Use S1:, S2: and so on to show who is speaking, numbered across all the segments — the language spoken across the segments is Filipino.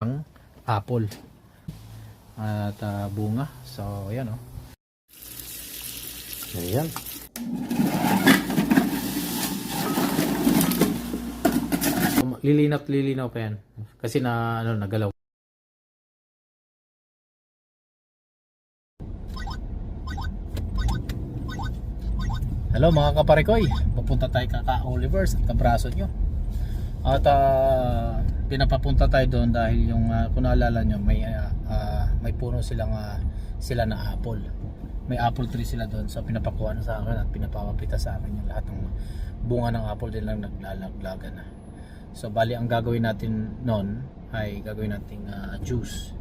S1: ng apple at ah, bunga. So, ayan oh. Ayan. Lilinaw lilinaw pa yan. Kasi na ano nagalaw. Hello mga kaparekoy, papunta tayo kaka Oliver's at kabraso nyo. At ah, pinapapunta tayo doon dahil yung ah, kung naalala nyo may ah, ah, may puno silang ah, sila na apple. May apple tree sila doon so pinapakuha na sa akin at pinapapapita sa akin yung lahat ng bunga ng apple din lang naglalaglagan na. So bali ang gagawin natin noon ay gagawin nating ah, juice.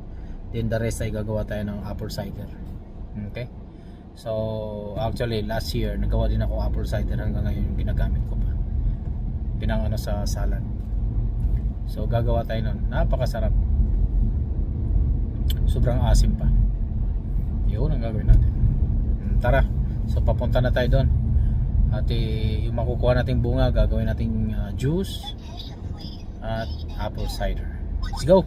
S1: Then the rest ay gagawa tayo ng apple cider. Okay? So actually last year nagawa din ako apple cider hanggang ngayon ginagamit ko pa. Pinang ano sa salad. So gagawa tayo nun. Napakasarap. Sobrang asim pa. Yun ang gagawin natin. Mm, Tara. So papunta na tayo doon. At eh, yung makukuha nating bunga gagawin nating ah, juice at apple cider. Let's go.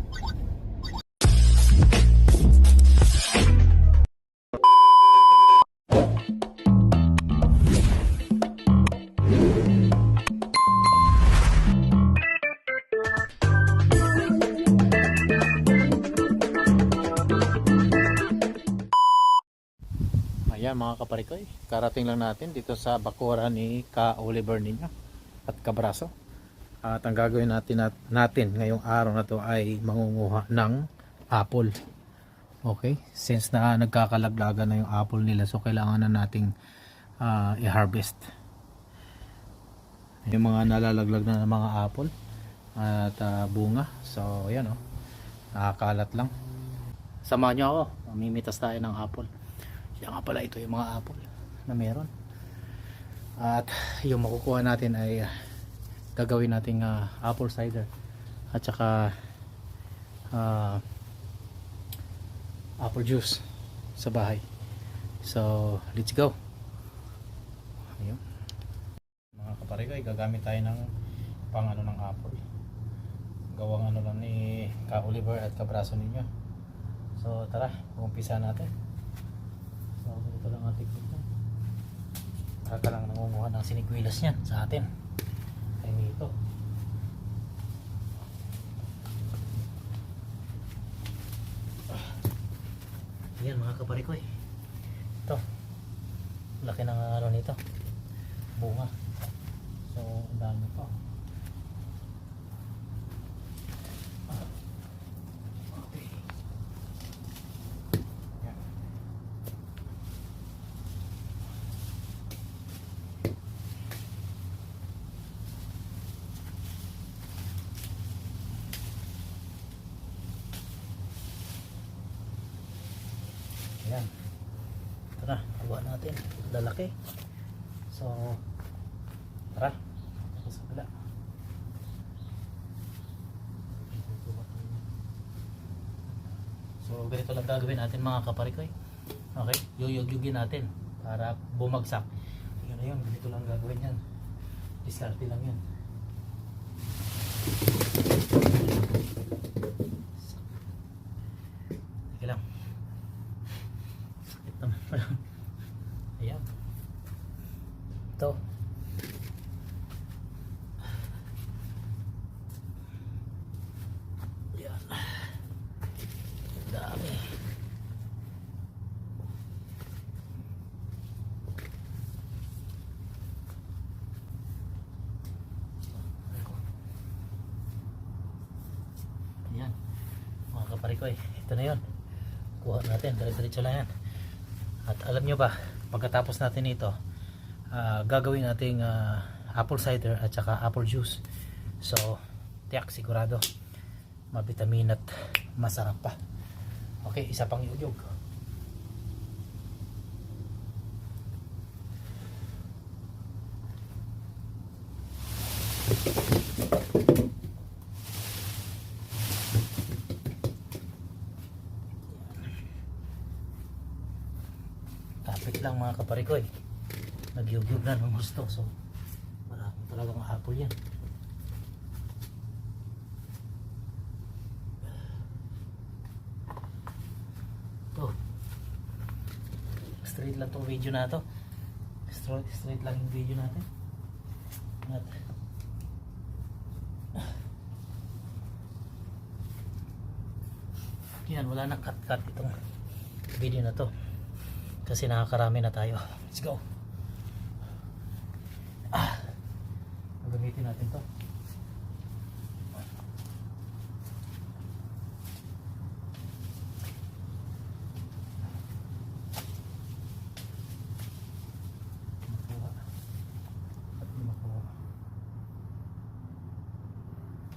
S1: Kaparikoy, karating lang natin dito sa bakura ni Ka Oliver ninyo at Cabraso. At ang gagawin natin, nat- natin ngayong araw na to ay mangunguha ng apple. Okay, since na nagkakalaglagan na yung apple nila so kailangan na nating ah, i-harvest. Yung mga nalalaglag na mga apple at ah, bunga. So ayan oh, nakakalat lang. Samahan nyo ako, mamimitas tayo ng apple. Kaya nga pala ito yung mga apple na meron. At yung makukuha natin ay ah, gagawin nating ah, apple cider at saka ah, apple juice sa bahay. So, let's go. Ayun. Mga kapare ko, gagamit tayo ng pang ano ng apple. Gawang ano lang ni Ka Oliver at kabraso ninyo. So, tara, umpisa natin. So, ganito lang ang technique niya. Para ka lang nangunguha ng sinikwilas niyan sa atin. Ay, ito. Yan mga kaparikoy. Ito. Laki ng ano nito. Bunga. So, dami pa. Ah. Okay. Yan. Ayan. Tara, hawa natin. Lalaki. So, tara. Sa kabila. So, ganito lang gagawin natin mga kaparikoy. Okay? Yuyugyugin natin para bumagsak. Yun na yun. Ganito lang gagawin yan. Diskarte lang yan. Sige lang. Sakit naman pala. Ayan. Ito. Ayan. Dami. Ayan. Mga kaparikoy, ito na yon. Kuha natin, dire-diretso lang yan. At alam nyo ba, pagkatapos natin ito, ah, gagawin nating ah, apple cider at saka apple juice. So, tiyak sigurado, mabitamin at masarap pa. Okay, isa pang yugyog. Kapit ko eh. Nagyugyug na ng gusto. So, wala akong talagang hapol yan. Ito. Straight lang itong video na to. Straight, straight lang yung video natin. At, yan, wala na cut-cut itong video na to kasi nakakarami na tayo Let's go. Ah. Gagamitin natin to. Makuha.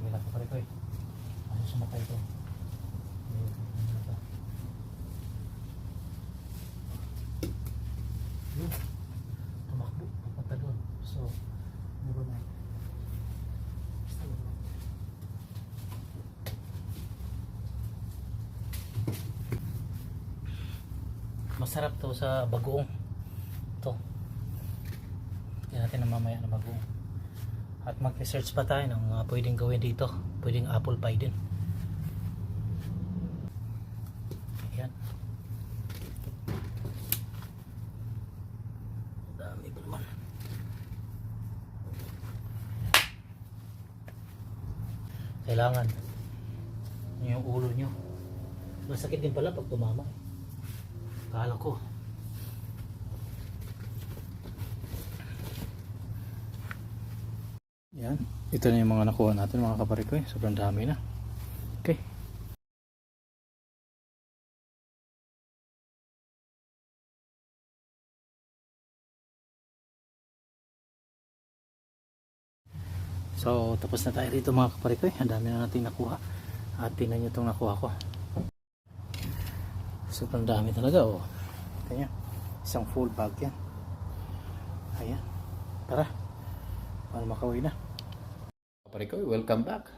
S1: Wala pa pare ko eh. Ano sumakay ito? Ano to? Tumakbo. Papunta doon. So, never mind. Basta yun. Masarap to sa bagoong. To. Kaya natin na mamaya na bagoong. At mag-research pa tayo ng mga pwedeng gawin dito. Pwedeng apple pie din. Ayan. Dami ba naman. Kailangan yung ulo nyo. Masakit din pala pag tumama. Kala ko. Yan. Ito na yung mga nakuha natin mga kaparikoy. Sobrang dami na. So, tapos na tayo dito mga kaparikoy. Ang dami na natin nakuha. At tingnan nyo itong nakuha ko. Sobrang dami talaga oh. Tingnan nyo. Isang full bag yan. Ayan. Tara. Para makauwi na. Kaparikoy, welcome back.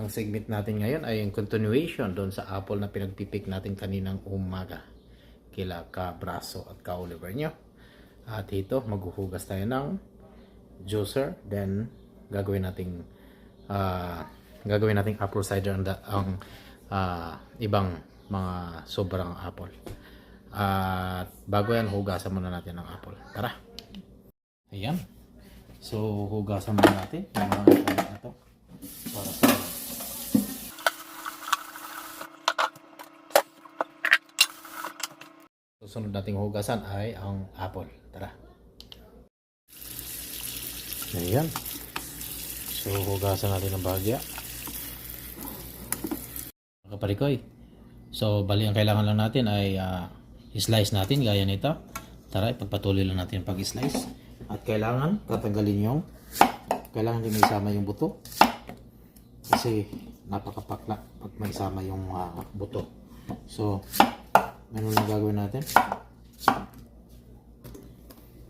S1: Ang segment natin ngayon ay yung continuation doon sa apple na pinagpipik natin kaninang umaga. Kila ka Braso at ka Oliver nyo. At ito, maghuhugas tayo ng juicer. Then, gagawin nating ah, gagawin nating apple cider ang, ang ah, ibang mga sobrang apple. At bago yan, hugasan muna natin ng apple. Tara! Ayan. So, hugasan muna natin yung mga apple na to. Para sa Susunod nating hugasan ay ang apple. Tara. Ayan. So, hugasan natin ng bahagya. Kaparikoy. So, bali ang kailangan lang natin ay ah, slice natin gaya nito. Tara, ipagpatuloy lang natin pag-slice. At kailangan tatanggalin yung kailangan din isama yung buto. Kasi napakapakla pag may isama yung ah, buto. So, ano lang gagawin natin?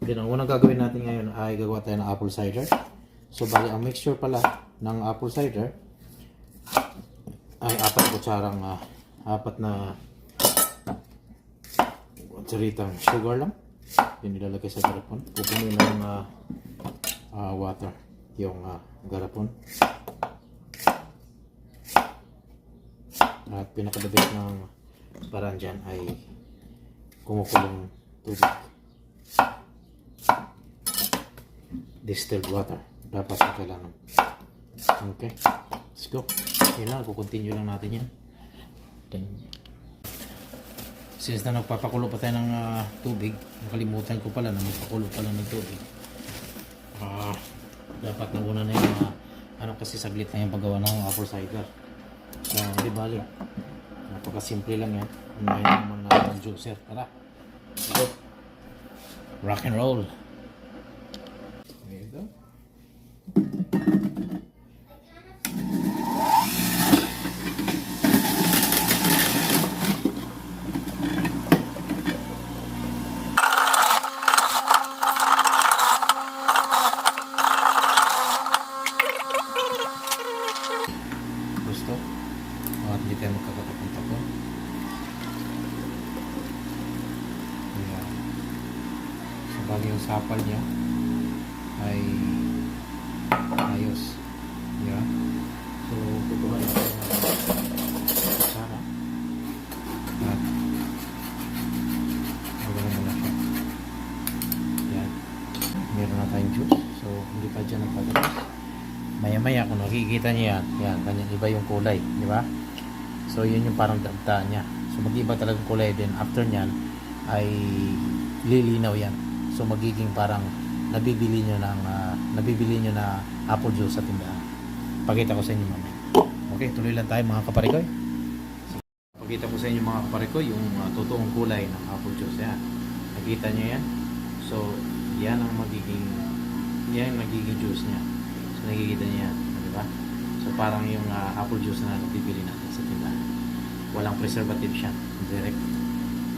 S1: Then, ang unang gagawin natin ngayon ay gagawa tayo ng apple cider. So, bali, ang mixture pala ng apple cider ay apat kutsarang, ah, apat na kutsaritang sugar lang. Yun nilalagay sa garapon. Pupunin ng ah, ah, water yung ah, garapon. At pinakadabit ng paraan dyan ay kumukulong tubig. Distilled water. Dapat na kailangan. Okay. Let's go. Yun lang. Kukontinue lang natin yan. Then, since na nagpapakulo pa tayo ng ah, tubig, nakalimutan ko pala na magpakulo pala ng tubig. Ah, dapat na una na yung mga ano kasi saglit na yung paggawa ng apple cider. So, di bali. Napakasimple lang yan. Unahin naman natin ang juicer. Tara. Go. Rock and roll. tayong juice. So, hindi pa dyan ang pag Maya-maya, kung nakikita niya yan, yan, ganyan, iba yung kulay, di ba? So, yun yung parang dabta niya. So, mag-iba talaga kulay din. After niyan, ay lilinaw yan. So, magiging parang nabibili nyo ng, uh, nabibili nyo na apple juice sa tindahan. Pakita ko sa inyo mamaya. Okay, tuloy lang tayo mga kaparikoy. So, pakita ko sa inyo mga kaparikoy yung uh, totoong kulay ng apple juice. Yan. Nakita nyo yan? So, yan ang magiging yan ang magiging juice niya. So, nakikita niyo yan. Di ba? So, parang yung ah, apple juice na nabibili natin sa tindahan. Walang preservative siya. Direct.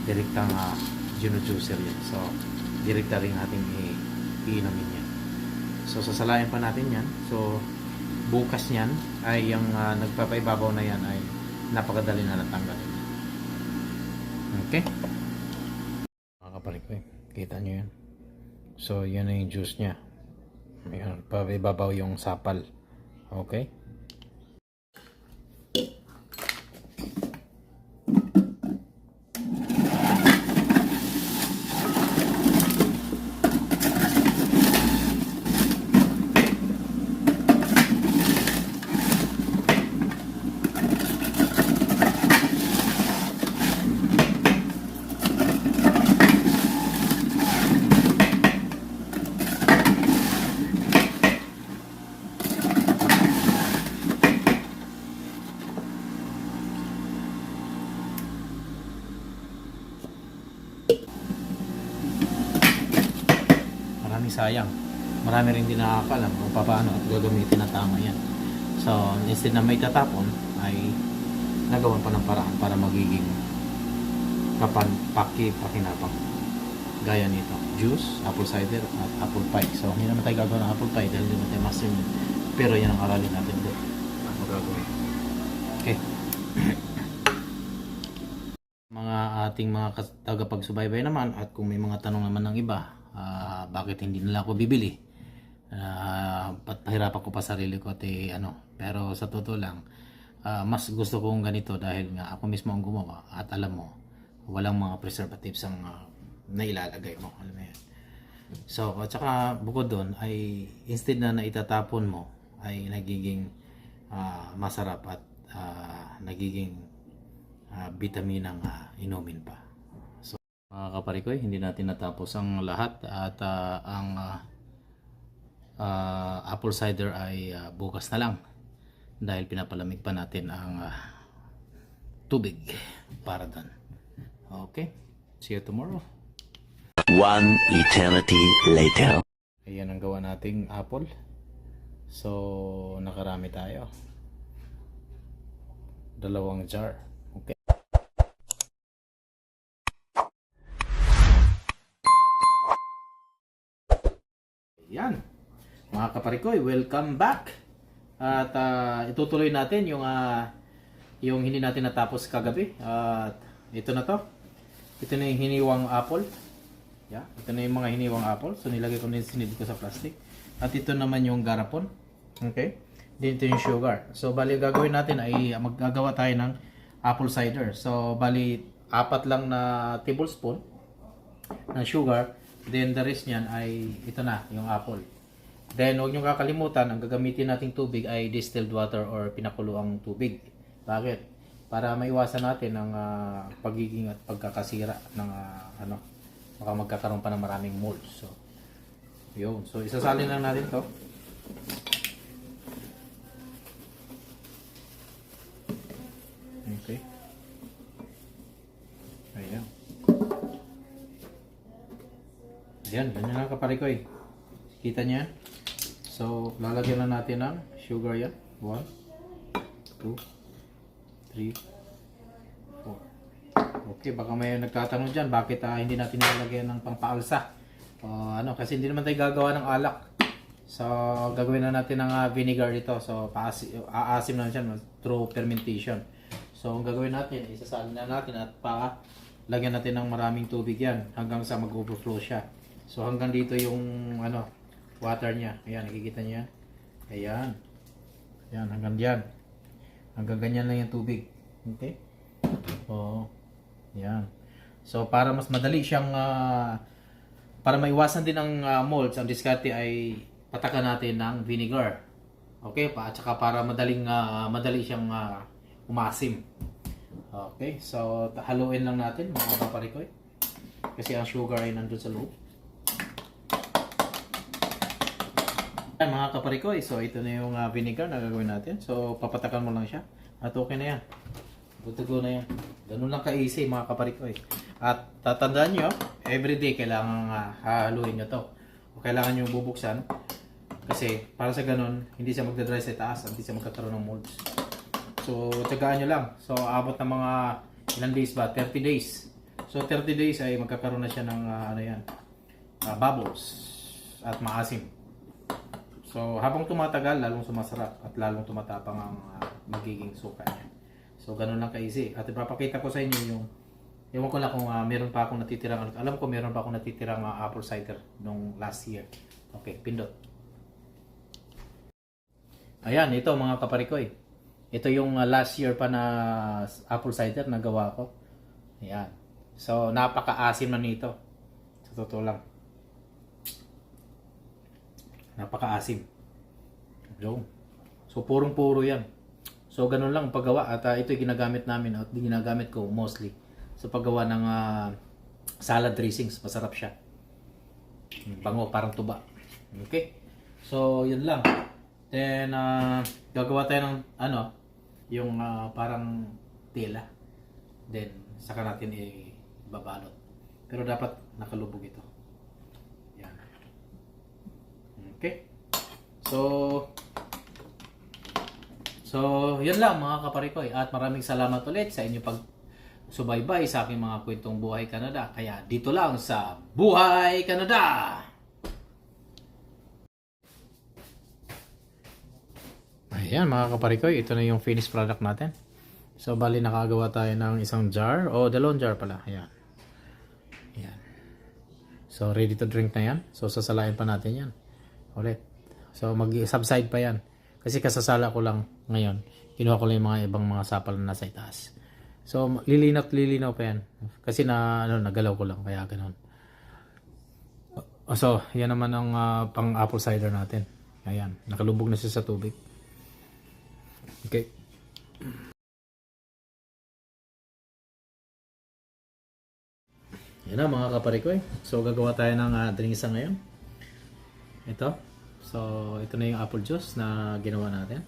S1: Direct ang uh, juicer yan. So, direct rin natin i- iinumin yan. So, sasalayan pa natin yan. So, bukas niyan ay yung ah, nagpapaibabaw na yan ay napakadali na natanggalin. Okay? Mga kapalik ko. Kita nyo yan. So, yan na yung juice niya. Ayan, paibabaw yung sapal. Okay? maraming sayang. Marami rin din nakakalam kung paano at gagamitin na tama yan. So, instead na may tatapon, ay nagawan pa ng paraan para magiging kapan, paki, pakinapang. Gaya nito, juice, apple cider, at apple pie. So, hindi naman tayo gagawin ng apple pie dahil hindi naman tayo master yun. Pero yan ang aralin natin doon. Gagawin? Okay. mga ating mga tagapagsubaybay naman at kung may mga tanong naman ng iba, ah, bakit hindi nila ako bibili? Ah, ba't pahirapan ko pa sarili ko at eh, ano, pero sa totoo lang, ah, mas gusto kong ganito dahil nga ako mismo ang gumawa at alam mo, walang mga preservatives ang ah, nailalagay mo. Alam mo yan. So, at saka bukod doon ay instead na naitatapon mo ay nagiging ah, masarap at ah, nagiging uh, bitaminang ah, inumin pa. So, mga kaparikoy, hindi natin natapos ang lahat at ah, ang ah, ah, apple cider ay ah, bukas na lang dahil pinapalamig pa natin ang ah, tubig para doon. Okay, see you tomorrow.
S2: One eternity later.
S1: Ayan ang gawa nating apple. So, nakarami tayo. Dalawang jar. Okay. Yan. Mga kaparikoy, welcome back. At ah, itutuloy natin yung ah, yung hindi natin natapos kagabi. At ito na to. Ito na yung hiniwang apple. Yeah, ito na yung mga hiniwang apple. So nilagay ko na sinid ko sa plastic. At ito naman yung garapon. Okay? Dito yung sugar. So bali gagawin natin ay maggagawa tayo ng apple cider. So bali apat lang na tablespoon ng sugar. Then the rest niyan ay ito na, yung apple. Then huwag niyo kakalimutan, ang gagamitin nating tubig ay distilled water or pinakuloang tubig. Bakit? Para maiwasan natin ang ah, pagiging at pagkakasira ng ah, ano, baka magkakaroon pa ng maraming mold. So, yun. So, isasalin lang natin to. Okay. Ayan. Ayan, ganyan lang kaparikoy. Kita niya? So, lalagyan na natin ng sugar yan. 1, 2, 3, 4. Okay, baka may nagtatanong dyan, bakit ah, hindi natin nilalagyan ng pampaalsa? O, ano, kasi hindi naman tayo gagawa ng alak. So, gagawin na natin ng ah, vinegar dito. So, paasi, aasim na siya through fermentation. So, ang gagawin natin, isasalin na natin at pa lagyan natin ng maraming tubig yan hanggang sa mag-overflow siya. So, hanggang dito yung ano, water niya. Ayan, nakikita niya. Ayan. Ayan, hanggang diyan. Hanggang ganyan lang yung tubig. Okay? Oo. Ayan. So, para mas madali siyang ah, para maiwasan din ang ah, molds, ang diskarte ay patakan natin ng vinegar. Okay, pa at saka para madaling ah, madali siyang ah, umasim. Okay, so haluin lang natin mga kaparikoy. Kasi ang sugar ay nandun sa loob. Ayan mga kaparikoy, so ito na yung ah, vinegar na gagawin natin. So papatakan mo lang siya at okay na yan. Butugo na yan. Ganun lang ka-easy mga kaparikoy. At tatandaan nyo, everyday kailangan uh, hahaluin nyo to. O kailangan nyo bubuksan. Kasi para sa ganun, hindi siya magdadry sa taas, hindi siya magkakaroon ng molds. So, tsagaan nyo lang. So, abot ng mga ilang days ba? 30 days. So, 30 days ay magkakaroon na siya ng ah, ano yan, ah, bubbles at maasim. So, habang tumatagal, lalong sumasarap at lalong tumatapang ang ah, magiging suka niya. So, ganun lang ka-easy. At ipapakita ko sa inyo yung Ewan ko lang kung ah, meron pa akong natitirang alam ko meron pa akong natitirang ah, apple cider nung last year. Okay, pindot. Ayan, ito mga kaparikoy. Ito yung ah, last year pa na apple cider na gawa ko. Ayan. So, napaka-asim na nito. Sa totoo lang. Napaka-asim. Yung. So, purong-puro yan. So, ganun lang ang paggawa. At ah, ito yung ginagamit namin at ginagamit ko mostly sa paggawa ng ah, salad dressings. Masarap siya. Bango, parang tuba. Okay? So, yun lang. Then, ah, gagawa tayo ng, ano, yung ah, parang tela. Then, saka natin ibabalot. Pero dapat nakalubog ito. Yan. Okay? So, So, yun lang mga kaparikoy. At maraming salamat ulit sa inyong pag subaybay sa aking mga kwentong Buhay Canada. Kaya dito lang sa Buhay Canada! Ayan mga kaparikoy, ito na yung finished product natin. So, bali nakagawa tayo ng isang jar o dalawang jar pala. Ayan. Ayan. So, ready to drink na yan. So, sasalain pa natin yan. Ulit. So, mag-subside pa yan. Kasi kasasala ko lang ngayon. Kinuha ko lang yung mga ibang mga sapal na nasa itaas. So, lilinaw lilinaw pa yan. Kasi na, ano, nagalaw ko lang. Kaya ganun. So, yan naman ang ah, pang apple cider natin. Ayan. Nakalubog na siya sa tubig. Okay. Yan na mga kaparikoy. So, gagawa tayo ng uh, drinks sa ngayon. Ito. So, ito na yung apple juice na ginawa natin.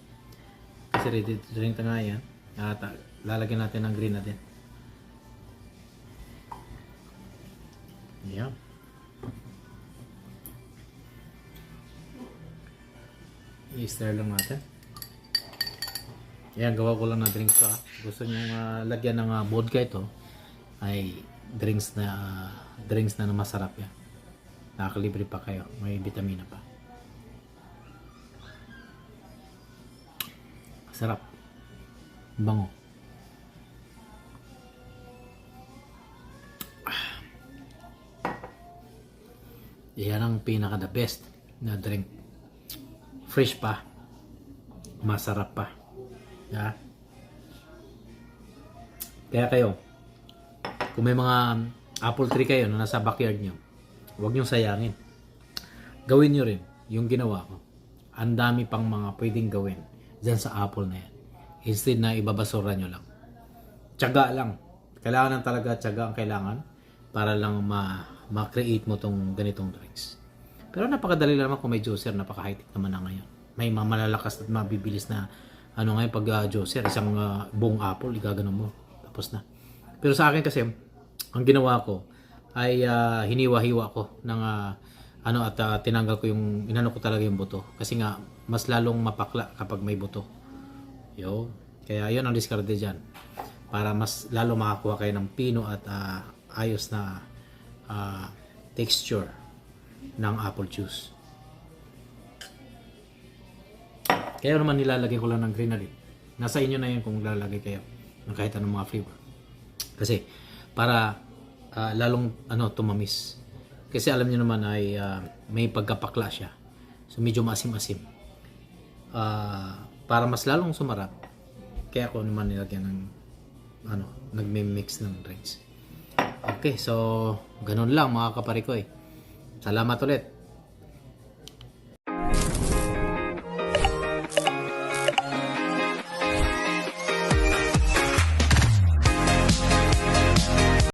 S1: Kasi ready to drink na nga yan. At ah, lalagyan natin ng green natin. Yan. I-stir lang natin. Yan, gawa ko lang ng drinks to. ah. Gusto nyo uh, lagyan ng ah, vodka ito ay drinks na ah, drinks na, na masarap yan. Nakakalibre pa kayo. May vitamina pa. Sarap. Bango. Yan ang pinaka the best na drink. Fresh pa. Masarap pa. Ya. Kaya kayo, kung may mga apple tree kayo na nasa backyard nyo, huwag nyo sayangin. Gawin nyo rin yung ginawa ko. Ang dami pang mga pwedeng gawin dyan sa apple na yan. Instead na ibabasura nyo lang. Tiyaga lang. Kailangan lang talaga tiyaga ang kailangan para lang ma ma-create mo tong ganitong drinks. Pero napakadali lang kung may juicer, napaka-high-tech naman na ngayon. May mga malalakas at mabibilis na ano ngayon pag uh, juicer, isang uh, buong apple, igagano mo. Tapos na. Pero sa akin kasi, ang ginawa ko ay ah, hiniwa-hiwa ko ng ah, ano at ah, tinanggal ko yung inano ko talaga yung buto kasi nga mas lalong mapakla kapag may buto. Yo. Kaya yun ang diskarte diyan. Para mas lalo makakuha kayo ng pino at ah, ayos na ah, texture ng apple juice. Kaya naman nilalagay ko lang ng grenadine. Nasa inyo na yun kung lalagay kayo ng kahit anong mga flavor. Kasi para ah, lalong ano tumamis. Kasi alam niyo naman ay ah, may pagkapakla siya. So medyo masim-asim. Ah, para mas lalong sumarap. Kaya ako naman nilagyan ng ano, nagme-mix ng drinks. Okay, so ganun lang mga kaparikoy. Salamat ulit.